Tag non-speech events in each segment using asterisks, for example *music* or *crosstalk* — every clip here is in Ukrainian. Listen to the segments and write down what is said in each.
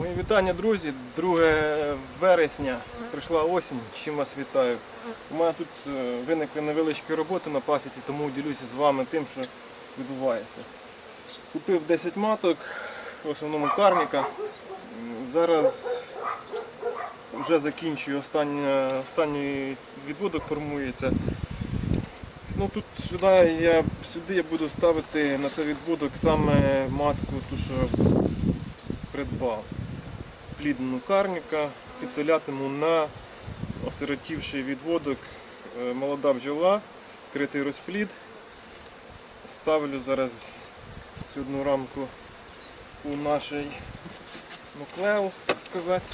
Мої вітання, друзі. 2 вересня прийшла осінь. Чим вас вітаю. У мене тут е, виникли невеличкі роботи на пасіці, тому ділюся з вами тим, що відбувається. Купив 10 маток, в основному карніка. Зараз вже закінчую останнє, останній відводок формується. Ну тут сюди я, сюди я буду ставити на цей відводок саме матку, ту, що придбав. Плідну карніка, підселятиму на осиротівший відводок е, молода бджола, критий розплід. Ставлю зараз цю одну рамку у наш нуклеус, так сказати.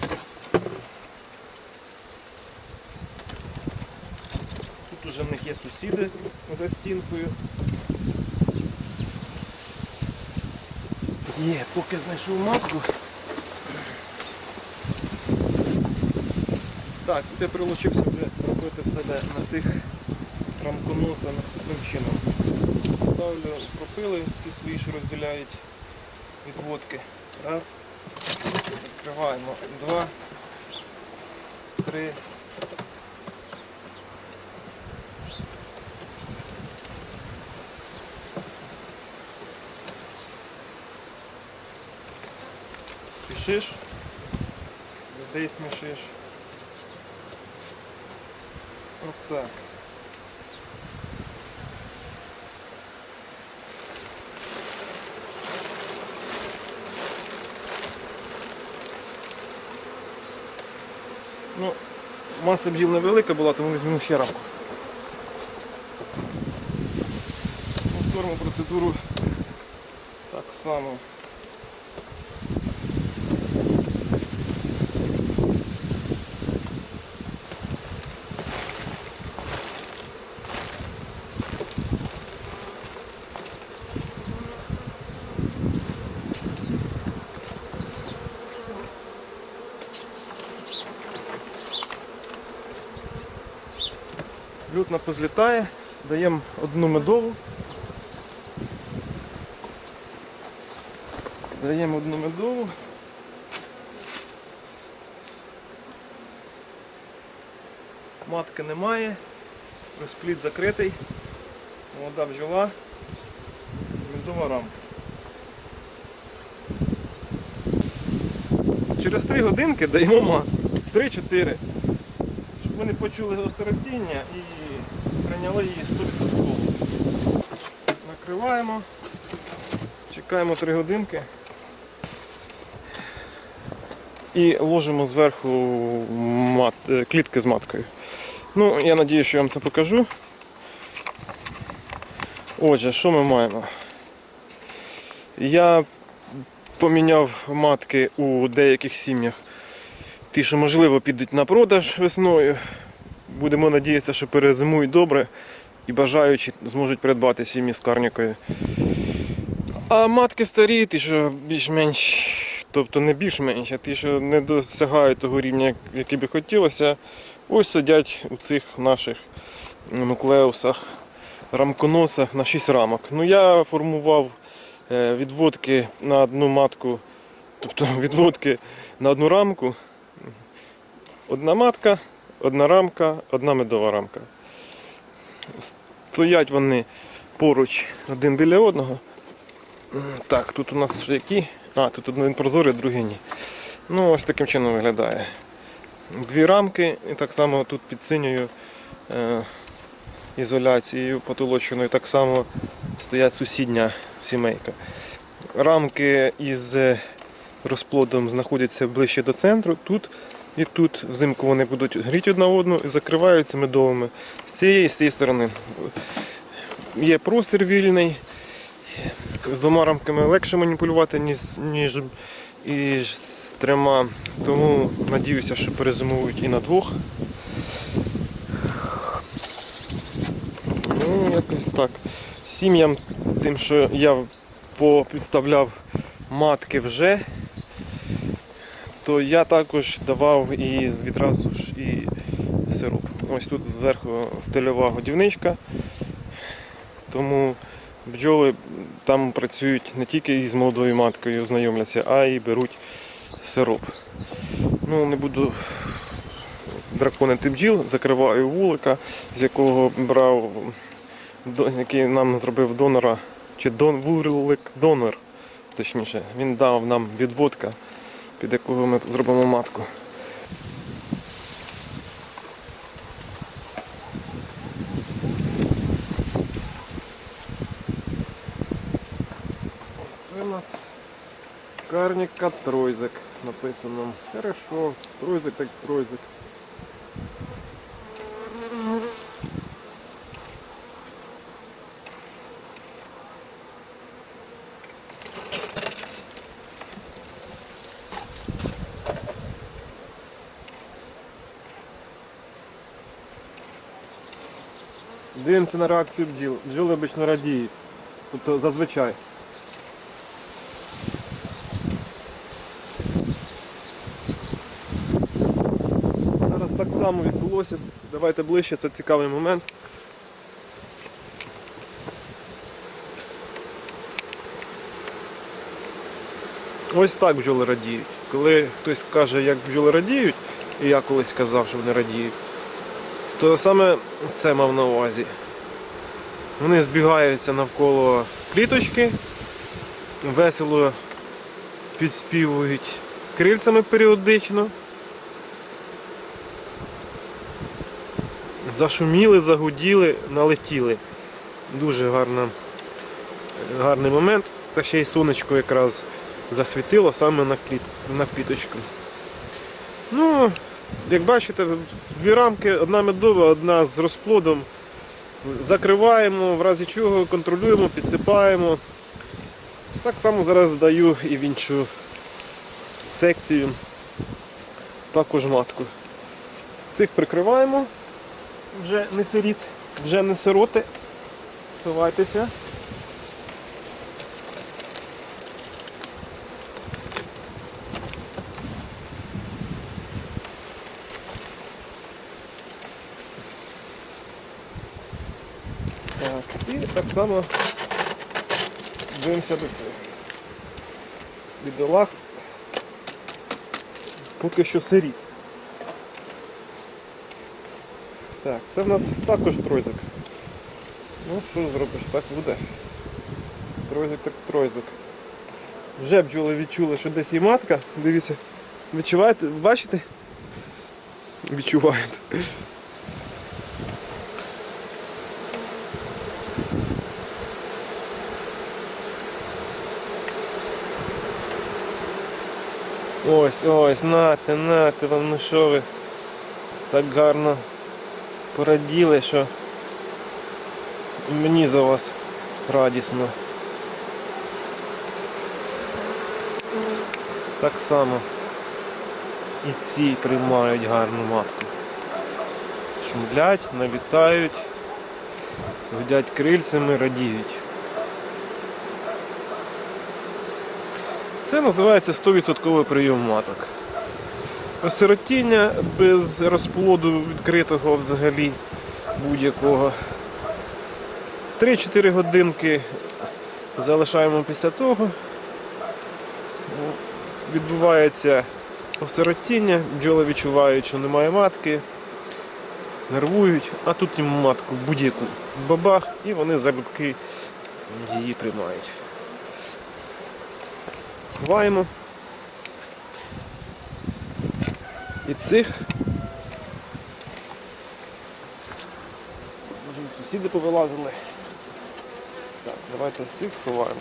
Тут уже в них є сусіди за стінкою. Є, поки знайшов матку. Так, де прилучився вже робити в себе на цих рамконоса наступним чином. Ставлю пропили, ці свої що розділяють відводки. Раз. Відкриваємо. Два. Три. Спішиш, людей смішиш. От так. Ну, маса бджіл невелика була, тому візьмемо ще рамку. Повторимо процедуру так само. Лютна позлітає, даємо одну медову. Даємо одну медову. Матки немає, розплід закритий, молода бджола, медова рамка. Через 3 годинки даємо матку. 3-4 щоб вони почули осиротіння і прийняли її 100%. Накриваємо, чекаємо 3 годинки і ложимо зверху мат, е, клітки з маткою. Ну, я сподіваюся, що я вам це покажу. Отже, що ми маємо? Я поміняв матки у деяких сім'ях ті, що можливо підуть на продаж весною. Будемо надіятися, що перезимують добре і бажаючі зможуть придбати сім'ї з карнікою. А матки старі, ті, що більш-менш, тобто не більш-менш, а ті, що не досягають того рівня, який би хотілося, ось сидять у цих наших нуклеусах, рамконосах на 6 рамок. Ну я формував е, відводки на одну матку, тобто *laughs* відводки на одну рамку. Одна матка, одна рамка, одна медова рамка. Стоять вони поруч один біля одного. Так, тут у нас які. А, тут один прозорий, другий ні. Ну, ось таким чином виглядає. Дві рамки, і так само тут під синьою е, ізоляцією потолоченою так само стоять сусідня сімейка. Рамки із е, розплодом знаходяться ближче до центру. Тут і тут взимку вони будуть гріти одна одну і закриваються медовими з цієї і з цієї сторони. Є простір вільний. З двома рамками легше маніпулювати, ніж, ніж і з трьома. Тому надіюся, що перезимують і на двох. Ну, якось так. Сім'ям, тим, що я попідставляв матки вже то я також давав і відразу ж і сироп. Ось тут зверху стильова годівничка, тому бджоли там працюють не тільки із молодою маткою, знайомляться, а й беруть сироп. Ну, не буду драконити бджіл, закриваю вулика, з якого брав, який нам зробив донора, чи дон, вулик донор, точніше. Він дав нам відводка, під якого ми зробимо матку. Це у нас карніка тройзик написано. Хорошо, тройзик так тройзик. Дивимося на реакцію бджіл. Бджоли обично радіють. Тобто зазвичай. Зараз так само відбулося. Давайте ближче, це цікавий момент. Ось так бджоли радіють. Коли хтось каже, як бджоли радіють, і я колись казав, що вони радіють, то саме це мав на увазі. Вони збігаються навколо кліточки, весело підспівують крильцями періодично. Зашуміли, загуділи, налетіли. Дуже гарна, гарний момент. Та ще й сонечко якраз засвітило саме на, кліт, на квіточку. Ну, як бачите, дві рамки, одна медова, одна з розплодом. Закриваємо, в разі чого контролюємо, підсипаємо. Так само зараз здаю і в іншу секцію, також матку. Цих прикриваємо, вже не сиріт, вже не сироти. Ховайтеся. Так, і так само дивимося до цих. Бідолах поки що сирі. Так, це в нас також тройзик. Ну, що зробиш, так буде. Тройзик так тройзик. Вже бджоли відчули, що десь є матка. Дивіться, відчуваєте, бачите? Відчуваєте. Ось, ось, нате, нате вам, ну що ви так гарно пораділи, що мені за вас радісно. Так само і ці приймають гарну матку. Шумлять, налітають, гудять крильцями, радіють. Це називається 100% прийом маток. Осиротіння без розплоду відкритого взагалі будь-якого. 3-4 годинки залишаємо після того. Відбувається осиротіння, бджоли відчувають, що немає матки, нервують, а тут їм матку будь-яку бабах і вони залюбки її приймають. Ховаємо. І цих. Може сусіди повилазили. Так, давайте цих сховаємо.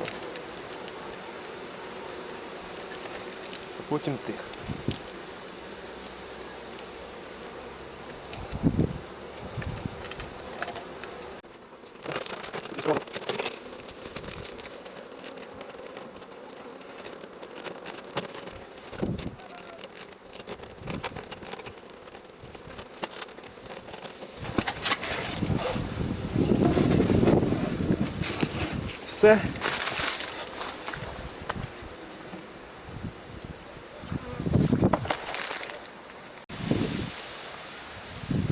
А потім тих. Все.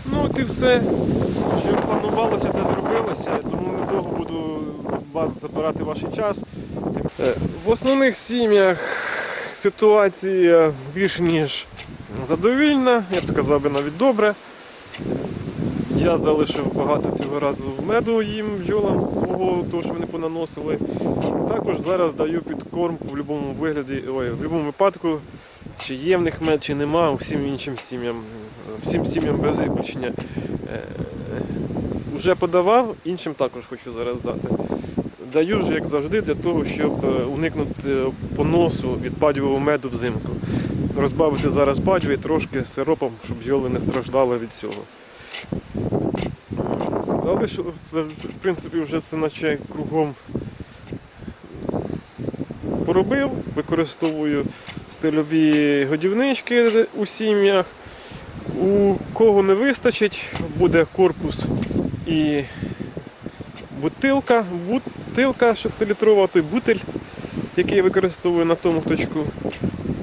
Ну от і все. Що планувалося, те зробилося, тому недовго буду вас забирати ваш час. Е, В основних сім'ях ситуація більш ніж задовільна, я б сказав би навіть добре. Я залишив багато цього разу меду їм бджолам свого, того, що вони понаносили. Також зараз даю підкорм в будь-якому вигляді, ой, в будь-якому випадку, чи є в них мед, чи нема, всім іншим сім'ям, всім сім'ям без виключення. Е, Уже подавав, іншим також хочу зараз дати. Даю ж, як завжди, для того, щоб е, уникнути поносу від падьового меду взимку. Розбавити зараз падьовий трошки сиропом, щоб бджоли не страждали від цього. Залишу, це, в принципі, вже це наче кругом поробив, використовую стильові годівнички у сім'ях. У кого не вистачить, буде корпус і бутилка, бутилка 6-літрова, той бутиль, який я використовую на тому точку.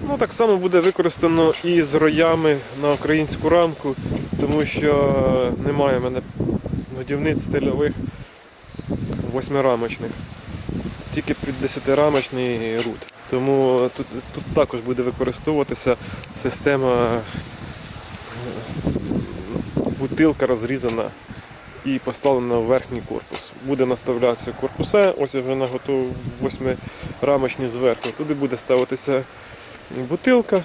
Ну, так само буде використано і з роями на українську рамку, тому що немає в мене годівниць стильових восьмирамочних. Тільки під 10-рамочний рут. Тому тут, тут також буде використовуватися система е, бутилка розрізана і поставлена в верхній корпус. Буде наставлятися корпуса, ось вже наготовив восьмирамочні зверху. Туди буде ставитися бутилка.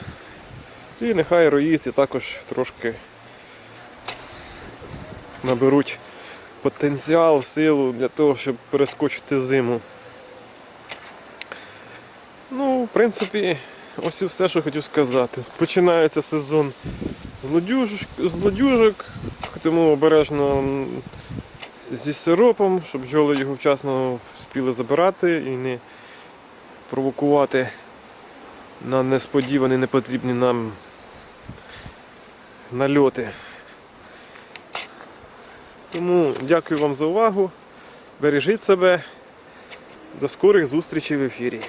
І нехай роїці також трошки наберуть потенціал, силу для того, щоб перескочити зиму. Ну, в принципі, ось і все, що хотів сказати. Починається сезон злодюжок, тому обережно зі сиропом, щоб бджоли його вчасно спіли забирати і не провокувати на несподівані, непотрібні нам нальоти. Тому дякую вам за увагу. Бережіть себе. До скорих зустрічей в ефірі.